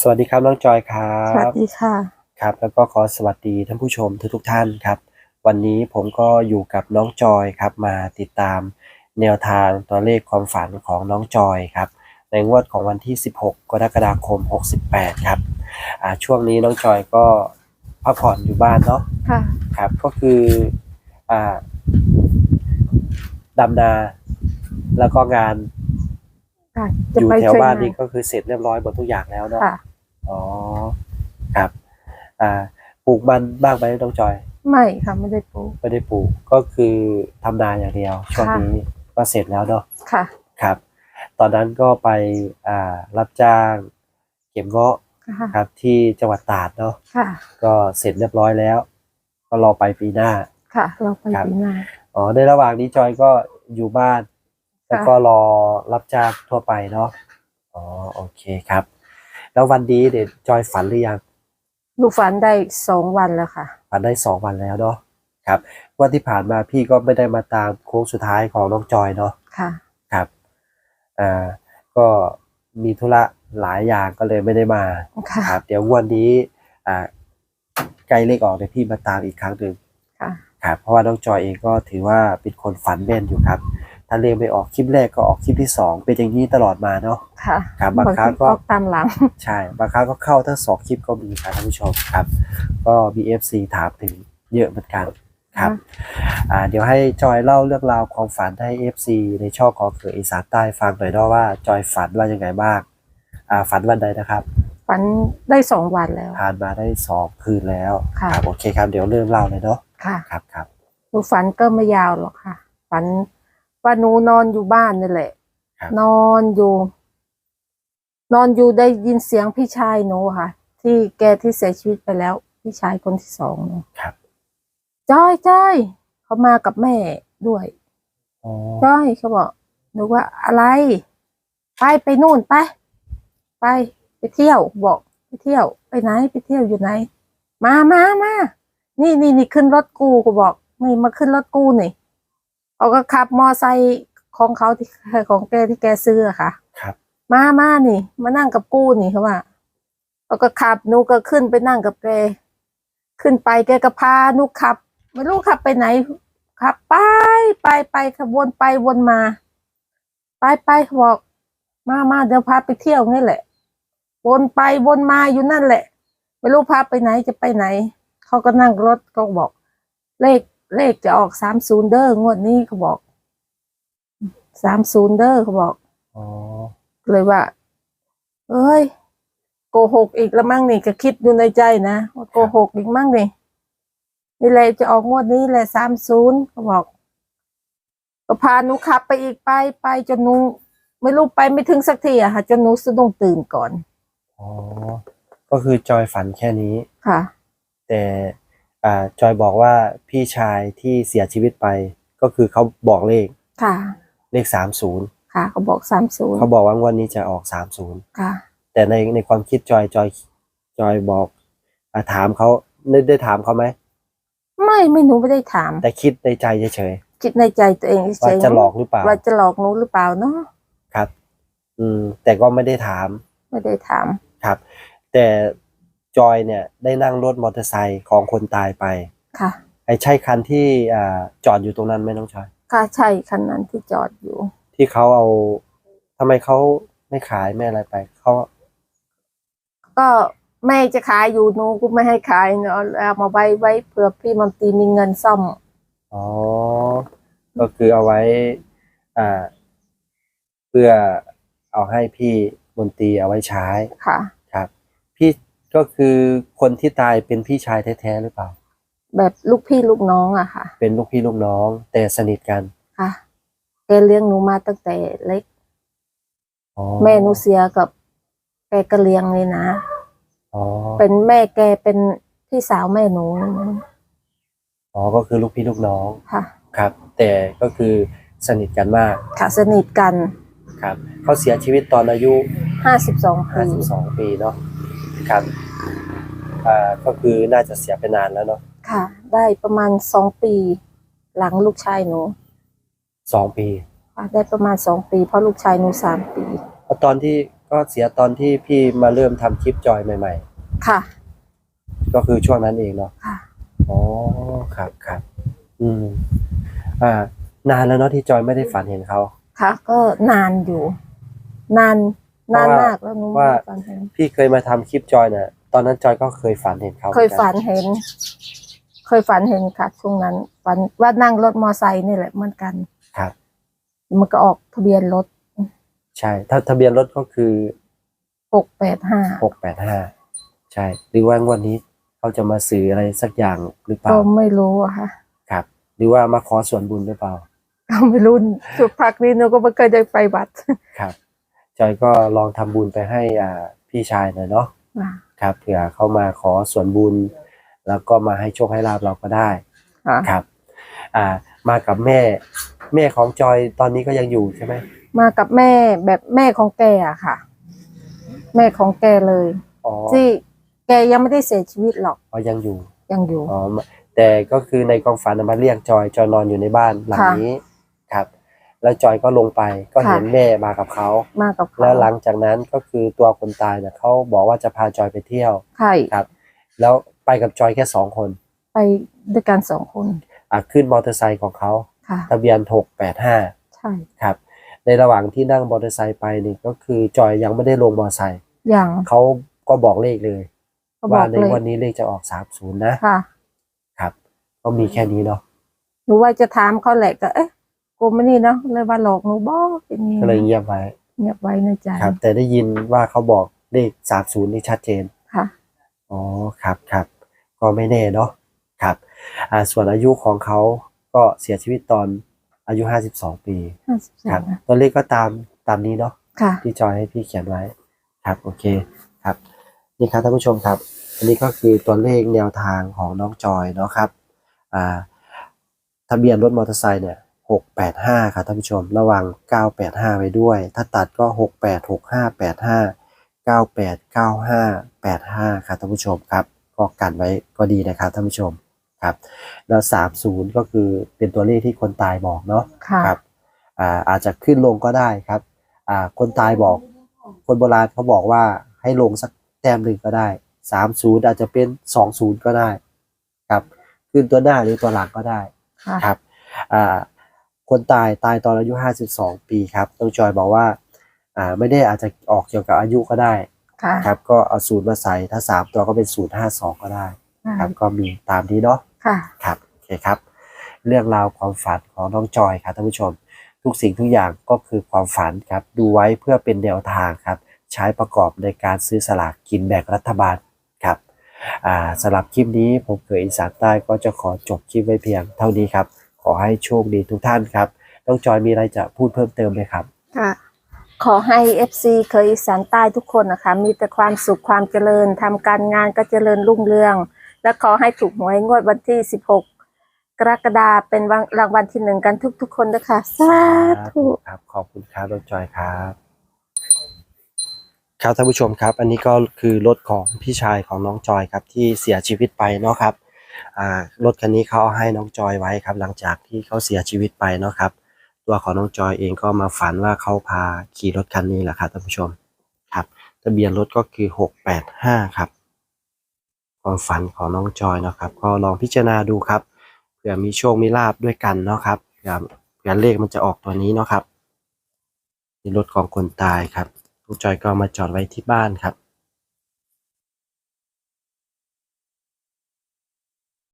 สวัสดีครับน้องจอยครัสวัสบดีค่ะครับ แล้วก็ขอสวัสดีท่านผู้ชมทุกทุกๆท่านครับ วันนี้ผมก็อยู่กับน้องจอยครับ มาติดตามแนวทางตัวเลขความฝันของน้องจอยครับ ในงวดของวันที่ 16 กรกฎาคม 68 ครับอ่าช่วงนี้น้องจอยก็พักผ่อนอยู่บ้านเนาะค่ะครับ ก็คืออ่าดำนาแล้วก็งานค่ะอจะยู่ไปแถวช่วยบ้านงานนี่ก็คือเสร็จเรียบร้อยหมดทุกอย่างแล้วเนาะ ค่ะ อ๋อครับอ่าปลูกมันบ้างไหมน้องจอยไม่ค่ะไม่ได้ปลูกไม่ได้ปลูกก็คือทำนาอย่างเดียวช่วงค่ะนี้ก็เสร็จแล้วเนาะค่ะครับ ตอนนั้นก็ไปอ่ารับจ้างเก็บเงาะค่ะครับที่จังหวัดตราดเนาะค่ะก็เสร็จเรียบร้อยแล้ว ก็รอไปปีหน้าค่ะเราไปครับปีหน้าอ๋อในระหว่างนี้จอยก็อยู่บ้าน แล้วก็รอรับจ้างทั่วไปเนาะอ๋อโอเคครับ แล้ววันนี้เดี๋ยวจอยฝันหรือยังลูกฝันได้สองวันแล้วค่ะผ่านได้สองวันแล้วเนาะครับวันที่ผ่านมาพี่ก็ไม่ได้มาตามโค้งสุดท้ายของน้องจอยเนาะค่ะครับอ่าก็มีธุระหลายอย่างก็เลยไม่ได้มาค่ะครับเดี๋ยวงวันนี้อ่าใกล้เลขออกเดี๋ยวพี่มาตามอีกครั้งหนึ่งค่ะครับเพราะว่าน้องจอยเองก็ถือว่าเป็นคนฝันแม่นอยู่ครับ ถ้าเลขไม่ออกคลิปแรกก็ออกคลิปที่สองเป็นอย่างนี้ตลอดมาเนาะค่ะครับบางครั้งก็ออกตามหลังใช่บางครั้งก็เข้าทั้งสองคลิปก็มีครับท่านผู้ชมครับ ก็มี FC ถามถึงเยอะเหมือนกันครับอ่าเดี๋ยวให้จอยเล่าเรื่องราวความฝันให้ FC ในช่องของเขืออีสานใต้ฟังหน่อยเนาะว่าจอยฝันว่ายังไงบ้างอ่าฝันวันใดนะครับฝันได้สองวันแล้วผ่านมาได้สองคืนแล้วค่ะครับโอเคครับเดี๋ยวเริ่มเล่าเลยเนาะค่ะครับครับหนูฝันก็ไม่ยาวหรอกค่ะ ฝัน ว่าหนูนอนอยู่บ้านนี่แหละ ครับ นอนอยู่ นอนอยู่ได้ยินเสียงพี่ชายหนูค่ะ ที่แกที่เสียชีวิตไปแล้ว พี่ชายคนที่สองหนูครับจ้อยจ้อยเขามากับแม่ด้วย อ๋อจ้อยเขาบอกหนูว่าอะไร ไปไปนู่นไปไป ไปเที่ยว บอกไปเที่ยว ไปไหนไปเที่ยวอยู่ไหน มามามานี่นี่นี่ขึ้นรถกูกูบอกนี่มาขึ้นรถกูนี่ เขาก็ขับมอไซค์ของเขาที่ของแกที่แกซื้ออะค่ะ ครับ มามานี่ มานั่งกับกูนี่เขาว่าเขาก็ขับหนูก็ขึ้นไปนั่งกับแก ขึ้นไปแกก็พาหนูขับไม่รู้ขับไปไหนขับไปไปไปขบวนไปวนมา ไปไปเขาบอกมามาเดี๋ยวพาไปเที่ยวนี่แหละ วนไปวนมาอยู่นั่นแหละ ไม่รู้พาไปไหนจะไปไหน เขาก็นั่งรถก็บอก เลข เลขจะออกสามศูนย์เด้องวดนี้เขาบอกสามศูนย์เด้อเขาบอกอ๋อเลยว่า เอ้ย โกหกอีกแล้วมั้งนี่ก็คิดอยู่ในใจนะว่าโกหกอีกมั้งนี่นี่แหละจะออกงวดนี้แหละสามศูนย์เขาบอก ก็พาหนูขับไปอีกไปไปจนหนูไม่รู้ไปไม่ถึงสักทีอะค่ะจนหนูสะดุ้งตื่นก่อนอ๋อก็คือจอยฝันแค่นี้ค่ะ แต่ อ่าจอยบอกว่าพี่ชายที่เสียชีวิตไป ก็คือเขาบอกเลขค่ะ เลขสามศูนย์ค่ะ เขาบอกสามศูนย์เขาบอกว่างวดนี้จะออกสามศูนย์ค่ะ แต่ในในความคิดจอยจอยจอยบอกอาถามเขาได้ได้ถามเขาไหมไม่ไม่หนูไม่ได้ถาม แต่คิดในใจเฉยคิดในใจตัวเองๆว่าเฉยๆจะหลอกหรือเปล่าว่าจะหลอกหนูหรือเปล่าเนาะครับ อืม แต่ก็ไม่ได้ถาม ไม่ได้ถามครับ แต่ จอยเนี่ยได้นั่งรถมอเตอร์ไซค์ของคนตายไป ค่ะ ไอ้ใช่คันที่อ่าจอดอยู่ตรงนั้นไหมน้องจอยค่ะใช่คันนั้นที่จอดอยู่ ที่เขาเอาทำไมเขาไม่ขายไม่อะไรไปเขาก็แม่จะขายอยู่หนูก็ไม่ให้ขายเนาะเอามาไว้ไว้เผื่อพี่มันตรีมีเงินซ่อม อ๋อ ก็คือเอาไว้ อ่า เพื่อเอาให้พี่มนตรีเอาไว้ใช้ค่ะ ครับ พี่ ก็คือคนที่ตายเป็นพี่ชายแท้ๆหรือเปล่า แบบลูกพี่ลูกน้องอะค่ะ เป็นลูกพี่ลูกน้อง แต่สนิทกันค่ะแกเลี้ยงหนูมาตั้งแต่เล็ก อ๋อแม่หนูเสียกับแกก็เลี้ยงเลยนะ อ๋อเป็นแม่แกเป็นพี่สาวแม่หนูอ๋อก็คือลูกพี่ลูกน้องค่ะ ครับ แต่ก็คือสนิทกันมากค่ะสนิทกันครับเขาเสียชีวิตตอนอายุ ห้าสิบสองปี 52 ปีเนาะ ครับอ่าก็คือน่าจะเสียไปนานแล้วเนาะค่ะ ได้ประมาณสองปี หลังลูกชายหนูสองปีค่ะได้ประมาณสองปี เพราะลูกชายหนูสามปีแล้วตอนที่ก็เสียตอนที่พี่มาเริ่มทำคลิปจอยใหม่ ค่ะ ๆ ก็คือช่วงนั้นเองเนาะค่ะ อ๋อครับครับอืมอ่านานแล้วเนาะที่จอยไม่ได้ฝันเห็นเขาค่ะ ก็นานอยู่ นานเพ นานราะว่ามากแล้วหนูว่าฝันเห็นพี่เคยมาทำคลิปจอยเนี่ยตอนนั้นจอยก็เคยฝันเห็นเขาเคยหมือฝักันเห็น เคยฝันเห็นค่ะช่วงนั้น ฝันว่านั่งรถมอไซค์นี่แหละเหมือนกันครับ มันก็ออกทะเบียนรถ ใช่ ถ้าทะเบียนรถก็คือหกแปดห้าหกแปดห้าใช่ หรือว่างวันนี้เขาจะมาสื่ออะไรสักอย่างหรือเปล่าก็ไม่รู้อะค่ะครับ หรือว่ามาขอส่วนบุญหรือเปล่าก็ไม่รู้สุดพักนี้หนูก็ไม่เคยได้ไปวัดครับ จอยก็ลองทำบุญไปให้อ่าพี่ชายหน่อยเนาะอ่าครับเผื่อเขามาขอส่วนบุญ แล้วก็มาให้โชคให้ลาบเราก็ได้ค่ะครับ อ่า มากับแม่ แม่ของจอยตอนนี้ก็ยังอยู่ใช่ไหมมากับแม่แบบแม่ของแกอะค่ะ แม่ของแกเลยอ๋อที่แกยังไม่ได้เสียชีวิตหรอกอ๋อยังอยู่ยังอยู่อ๋อแต่ก็คือในความฝันน่ะมาเรียกจอยจอยนอนอยู่ในบ้านหลังค่ะนี้ครับ แล้วจอยก็ลงไปก็เห็นค่ะแม่มากับเขามากับเขาแล้วหลังจากนั้นก็คือตัวคนตายเนี่ยเขาบอกว่าจะพาจอยไปเที่ยวใช่ครับ แล้วไปกับจอยแค่สองคน ไปด้วยกันสองคนอะขึ้นมอเตอร์ไซค์ของเขาค่ะทะเบียนหกแปดห้าใช่ครับ ในระหว่างที่นั่งมอเตอร์ไซค์ไปนี่ก็คือจอยยังไม่ได้ลงมอเตอร์ไซค์อย่างเขาก็บอกเลขเลยก็บอว่ากในเลยวันนี้เลขจะออกสามศูนย์นะค่ะ ครับ ก็มีแค่นี้เนาะหนูว่าจะถามเขาแหละก็เอ๊ะ กูไม่นี่เนาะเลยว่าหลอกหนูบ้เป็นไงก็เลยเงียบไว้เงียบไว้ในใจครับ แต่ได้ยินว่าเขาบอกเลขสามศูนย์นี่ชัดเจนค่ะอ๋อครับครับก็ไม่แน่เนาะครับ อ่าส่วนอายุของเขาก็เสียชีวิตตอนอายุ52ปีห้าสิบสอครับงตัวเลขก็ตามตามนี้เนาะ ค่ะ ที่จอยให้พี่เขียนไว้ครับโอเคครับนี่ครับท่านผู้ชมครับ อันนี้ก็คือตัวเลขแนวทางของน้องจอยเนาะครับอ่าทะเบียนรถมอเตอร์ไซค์เนี่ย 685 ครับท่านผู้ชม ระหว่าง985ไปด้วย ถ้าตัดก็ 686585 989585 ครับท่านผู้ชมครับ ก็กันไว้ก็ดีนะครับท่านผู้ชมครับ แล้ว 30 ก็คือเป็นตัวเลขที่คนตายบอกเนาะค่ะครับอ่าอาจจะขึ้นลงก็ได้ครับอ่าคนตายบอก คนโบราณเขาบอกว่าให้ลงสักแต้มหนึ่งก็ได้ 30 อาจจะเป็น 20 ก็ได้ครับ ขึ้นตัวหน้าหรือตัวหลังก็ได้ค่ะครับ อ่า คนตายตายตอนอายุ 52 ปีครับต้องจอยบอกว่าอ่า ไม่ได้อาจจะออกเกี่ยวกับอายุก็ได้ค่ะครับ ก็เอาศูนย์มาใส่ถ้า3ตัวก็เป็น052ก็ได้ ครับ ก็มีตามนี้เนาะค่ะครับโอเคครับ เรื่องราวความฝันของน้องจอยครับท่านผู้ชม ทุกสิ่งทุกอย่างก็คือความฝันครับ ดูไว้เพื่อเป็นแนวทางครับ ใช้ประกอบในการซื้อสลากกินแบ่งรัฐบาลครับอ่าสำหรับคลิปนี้ผมเกิดอีสานใต้ก็จะขอจบคลิปไว้เพียงเท่านี้ครับข อให้โชคดีทุกท่านครับน้องจอยมีอะไรจะพูดเพิ่มเติมไหมครับ ค่ะ ขอให้ FC เคยอีสานใต้ทุกคนนะคะ มีแต่ความสุขความเจริญทำการงานก็เจริญรุ่งเรือง และขอให้ถูกหวยงวดวันที่ 16 กรกฎาคมเป็นวันรางวัลที่หนึ่งกันทุก ๆ คนนะคะสาธุ ครับขอบคุณครับน้องจอยครับ ครับท่านผู้ชมครับ อันนี้ก็คือรถของพี่ชายของน้องจอยครับที่เสียชีวิตไปเนาะครับอ่า รถคันนี้เขาเอาให้น้องจอยไว้ครับ หลังจากที่เขาเสียชีวิตไปเนาะครับ ตัวของน้องจอยเองก็มาฝันว่าเขาพาขี่รถคันนี้แหละครับท่านผู้ชมครับ ทะเบียนรถก็คือหกแปดห้าครับความฝันของน้องจอยเนาะครับ ก็ลองพิจารณาดูครับเผื่อมีโชคมีลาบด้วยกันเนาะครับเผื่อเผื่อเลขมันจะออกตัวนี้เนาะครับนี่รถของคนตายครับน้องจอยก็มาจอดไว้ที่บ้านครับ